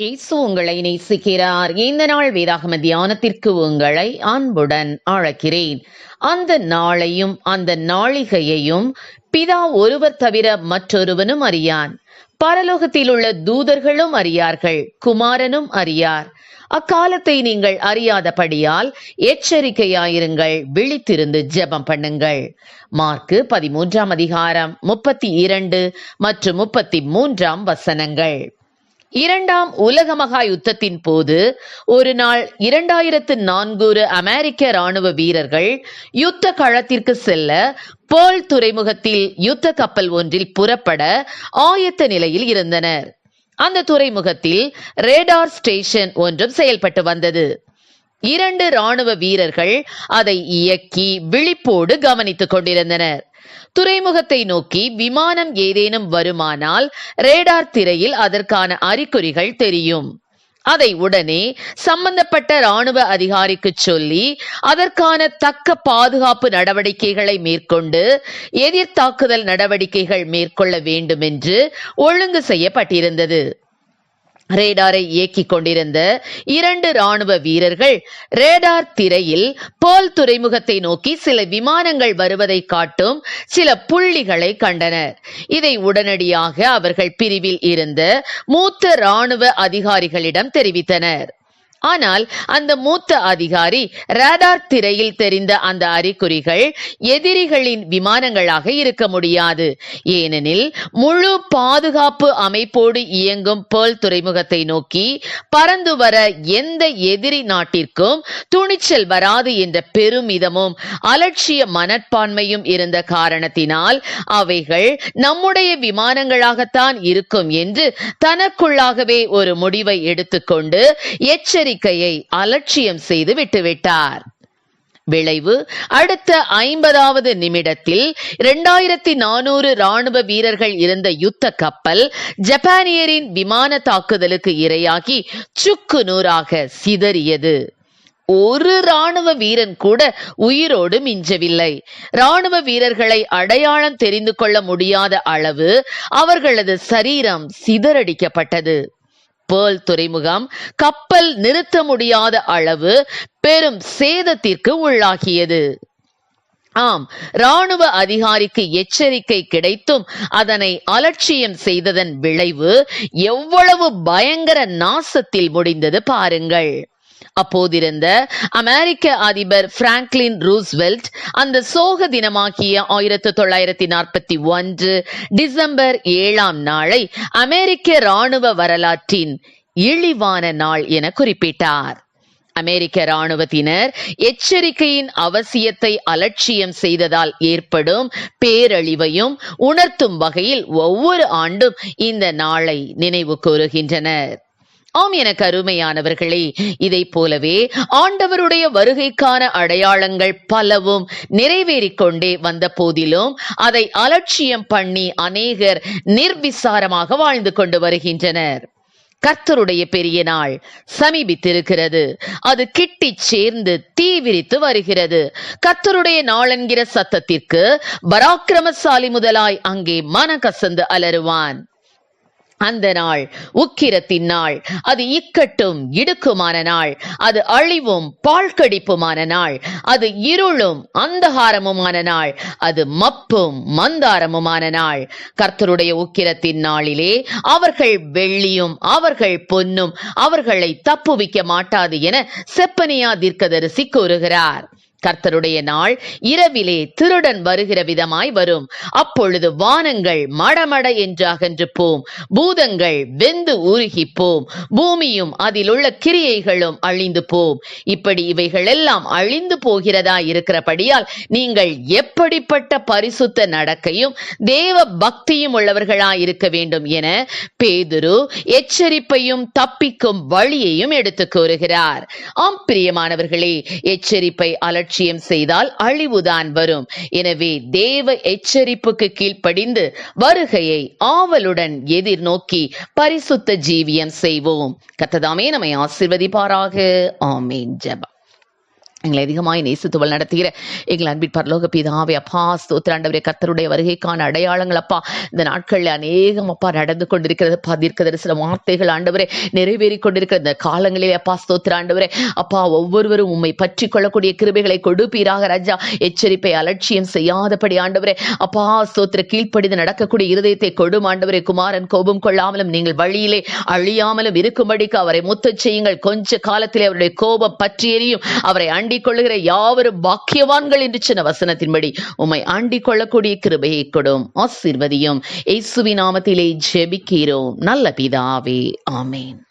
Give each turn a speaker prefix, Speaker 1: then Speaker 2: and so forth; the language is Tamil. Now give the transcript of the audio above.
Speaker 1: இயேசு உங்களை நேசிக்கிறார். இந்த நாள் வேதாகம தியானத்திற்கு உங்களை அன்புடன் அழைக்கிறேன். அந்த நாளையும் அந்த நாளிகையையும் பிதா ஒருவர் தவிர மற்றொருவனும் அறியான். பரலோகத்தில் உள்ள தூதர்களும் அறியார்கள் குமாரனும் அறியார். அக்காலத்தை நீங்கள் அறியாதபடியால் எச்சரிக்கையாயிருங்கள் விழித்திருந்து ஜெபம் பண்ணுங்கள். மார்க்கு பதிமூன்றாம் அதிகாரம் முப்பத்தி இரண்டு மற்றும் முப்பத்தி மூன்றாம் வசனங்கள். இரண்டாம் உலக மகா யுத்தத்தின் போது ஒரு நாள் இரண்டாயிரத்து நான்கு அமெரிக்க ராணுவ வீரர்கள் யுத்த களத்திற்கு செல்ல போல் துறைமுகத்தில் யுத்த கப்பல் ஒன்றில் புறப்பட ஆயத்த நிலையில் இருந்தனர். அந்த துறைமுகத்தில் ரேடார் ஸ்டேஷன் ஒன்றும் செயல்பட்டு வந்தது. இரண்டு ராணுவ வீரர்கள் அதை இயக்கி விழிப்போடு கவனித்துக் கொண்டிருந்தனர். துறைமுகத்தை நோக்கி விமானம் ஏதேனும் வருமானால் ரேடார் திரையில் அதற்கான அறிகுறிகள் தெரியும். அதை உடனே சம்பந்தப்பட்ட ராணுவ அதிகாரிக்கு சொல்லி அதற்கான தக்க பாதுகாப்பு நடவடிக்கைகளை மேற்கொண்டு எதிர்த்தாக்குதல் நடவடிக்கைகள் மேற்கொள்ள வேண்டும் என்று ஒழுங்கு செய்யப்பட்டிருந்தது. ரேடாரை இயக்கிக் கொண்டிருந்த இரண்டு ராணுவ வீரர்கள் ரேடார் திரையில் போல் துறைமுகத்தை நோக்கி சில விமானங்கள் வருவதை காட்டும் சில புள்ளிகளை கண்டனர். இதை உடனடியாக அவர்கள் பிரிவில் இருந்த மூத்த ராணுவ அதிகாரிகளிடம் தெரிவித்தனர். ஆனால் அந்த மூத்த அதிகாரி ரேடார் திரையில் தெரிந்த அந்த அறிகுறிகள் எதிரிகளின் விமானங்களாக இருக்க முடியாது. ஏனெனில் முழு பாதுகாப்பு அமைப்போடு இயங்கும் பேர்ல் துறைமுகத்தை நோக்கி பறந்து வர எந்த எதிரி நாட்டிற்கும் துணிச்சல் வராது என்ற பெருமிதமும் அலட்சிய மனப்பான்மையும் இருந்த காரணத்தினால் அவைகள் நம்முடைய விமானங்களாகத்தான் இருக்கும் என்று தனக்குள்ளாகவே ஒரு முடிவை எடுத்துக்கொண்டு எச்சரிக்கையை அலட்சியம் செய்து விட்டுவிட்டார். விளைவு அடுத்த ஐம்பதாவது நிமிடத்தில் இரண்டாயிரத்தி நானூறு ராணுவ வீரர்கள் இருந்த யுத்த கப்பல் ஜப்பானியரின் விமான தாக்குதலுக்கு இரையாகி சுக்கு நூறாக சிதறியது. ஒரு ராணுவ வீரன் கூட உயிரோடு மிஞ்சவில்லை. ராணுவ வீரர்களை அடையாளம் தெரிந்து கொள்ள முடியாத அளவு அவர்களது சரீரம் சிதறடிக்கப்பட்டது. பேர்ல் துறைமுகம் கப்பல் நிறுத்த முடியாத அளவு பெரும் சேதத்திற்கு உள்ளாகியது. ஆம் ராணுவ அதிகாரிக்கு எச்சரிக்கை கிடைத்தும் அதனை அலட்சியம் செய்ததன் விளைவு எவ்வளவு பயங்கர நாசத்தில் முடிந்தது பாருங்கள். அப்போதிருந்த அமெரிக்க அதிபர் பிராங்க்லின் ரூஸ்வெல்ட் அந்த சோக தினமாகிய ஆயிரத்தி தொள்ளாயிரத்தி நாற்பத்தி ஒன்று டிசம்பர் ஏழாம் நாளை அமெரிக்க ராணுவ வரலாற்றின் இழிவான நாள் என குறிப்பிட்டார். அமெரிக்க ராணுவத்தினர் எச்சரிக்கையின் அவசியத்தை அலட்சியம் செய்ததால் ஏற்படும் பேரழிவையும் உணர்த்தும் வகையில் ஒவ்வொரு ஆண்டும் இந்த நாளை நினைவு கூறுகின்றனர். ஆம் என கருமையானவர்களே இதை போலவே ஆண்டவருடைய வருகைக்கான அடையாளங்கள் பலவும் நிறைவேறிக் கொண்டே வந்த போதிலும் அதை அலட்சியம் பண்ணி அநேகர் நிர்விசாரமாக வாழ்ந்து கொண்டு வருகின்றனர். கர்த்தருடைய பெரிய நாள் சமீபித்திருக்கிறது. அது கிட்டி சேர்ந்து தீவிரித்து வருகிறது. கர்த்தருடைய நாள் என்கிற சத்தத்திற்கு பராக்கிரமசாலி முதலாய் அங்கே மனக்கசந்து அலறுவான். அந்த நாள் உக்கிரத்தின் நாள். அது இக்கட்டும் இடுக்குமான நாள். அது அழிவும் பாழ்கடிப்புமான நாள். அது இருளும் அந்தகாரமுமான நாள். அது மப்பும் மந்தாரமுமான நாள். கர்த்தருடைய உக்கிரத்தின் நாளிலே அவர்கள் வெள்ளியும் அவர்கள் பொன்னும் அவர்களை தப்புவிக்க மாட்டாது என செப்பனியா தீர்க்கதரிசி கூறுகிறார். கர்த்தருடைய நாள் இரவிலே திருடன் வருகிற விதமாய் வரும். அப்பொழுது வானங்கள் மடமட என்று அகன்று போம் பூதங்கள் வெந்து உருகி போம் பூமியும் அதில் உள்ள கிரியைகளும் அழிந்து போம். இப்படி இவைகள் எல்லாம் அழிந்து போகிறதா இருக்கிறபடியால் நீங்கள் எப்படிப்பட்ட பரிசுத்த நடக்கையும் தேவ பக்தியும் உள்ளவர்களா இருக்க வேண்டும் என பேதுரு எச்சரிப்பையும் தப்பிக்கும் வழியையும் எடுத்து கூறுகிறார். ஆம் பிரியமானவர்களே எச்சரிப்பை அலட்சி அலட்சியம் செய்தால் அழிவுதான் வரும். எனவே தேவ எச்சரிப்புக்கு கீழ்ப்படிந்து வருகையை ஆவலுடன் எதிர்நோக்கி பரிசுத்த ஜீவியம் செய்வோம். கத்ததாமே நம்மை ஆசிர்வதிப்பாராக. ஆமீன். ஜபம். எங்களை அதிகமாய் நேசித்துவள் நடத்துகிற எங்கள் அன்பின் பரலோக பிதாவே அப்பா ஸ்தோத்திராண்டவரே கர்த்தருடைய வருகைக்கான அடையாளங்கள் அப்பா இந்த நாட்களில் அநேகம் அப்பா நடந்து கொண்டிருக்கிறது அப்பா தீர்க்க தரிசன வார்த்தைகள் ஆண்டவரே நிறைவேறி கொண்டிருக்கிற இந்த காலங்களிலே அப்பா ஸ்தோத்திராண்டவரே அப்பா ஒவ்வொருவரும் உண்மை பற்றி கொள்ளக்கூடிய கிருபைகளை கொடுப்பீராக ராஜா. எச்சரிப்பை அலட்சியம் செய்யாதபடி ஆண்டவரே அப்பா ஸ்தோத்திர கீழ்ப்படிந்து நடக்கக்கூடிய இருதயத்தை கொடும் ஆண்டவரே குமாரன் கோபம் கொள்ளாமலும் நீங்கள் வழியிலே அழியாமலும் இருக்கும்படிக்கு அவரை முத்தச் செய்யுங்கள். கொஞ்ச காலத்திலே அவருடைய கோபம் பற்றி எரியும். அவரை அண்டி ஆண்டிக் கொள்ளுகிற யாவரும் பாக்கியவான்கள் என்று சின்ன வசனத்தின்படி உம்மை ஆண்டிக் கொள்ளக்கூடிய கிருபையை கொடும் ஆசிர்வதியும். இயேசுவின் நாமத்திலே ஜெபிக்கிறோம். நல்ல பிதாவே ஆமேன்.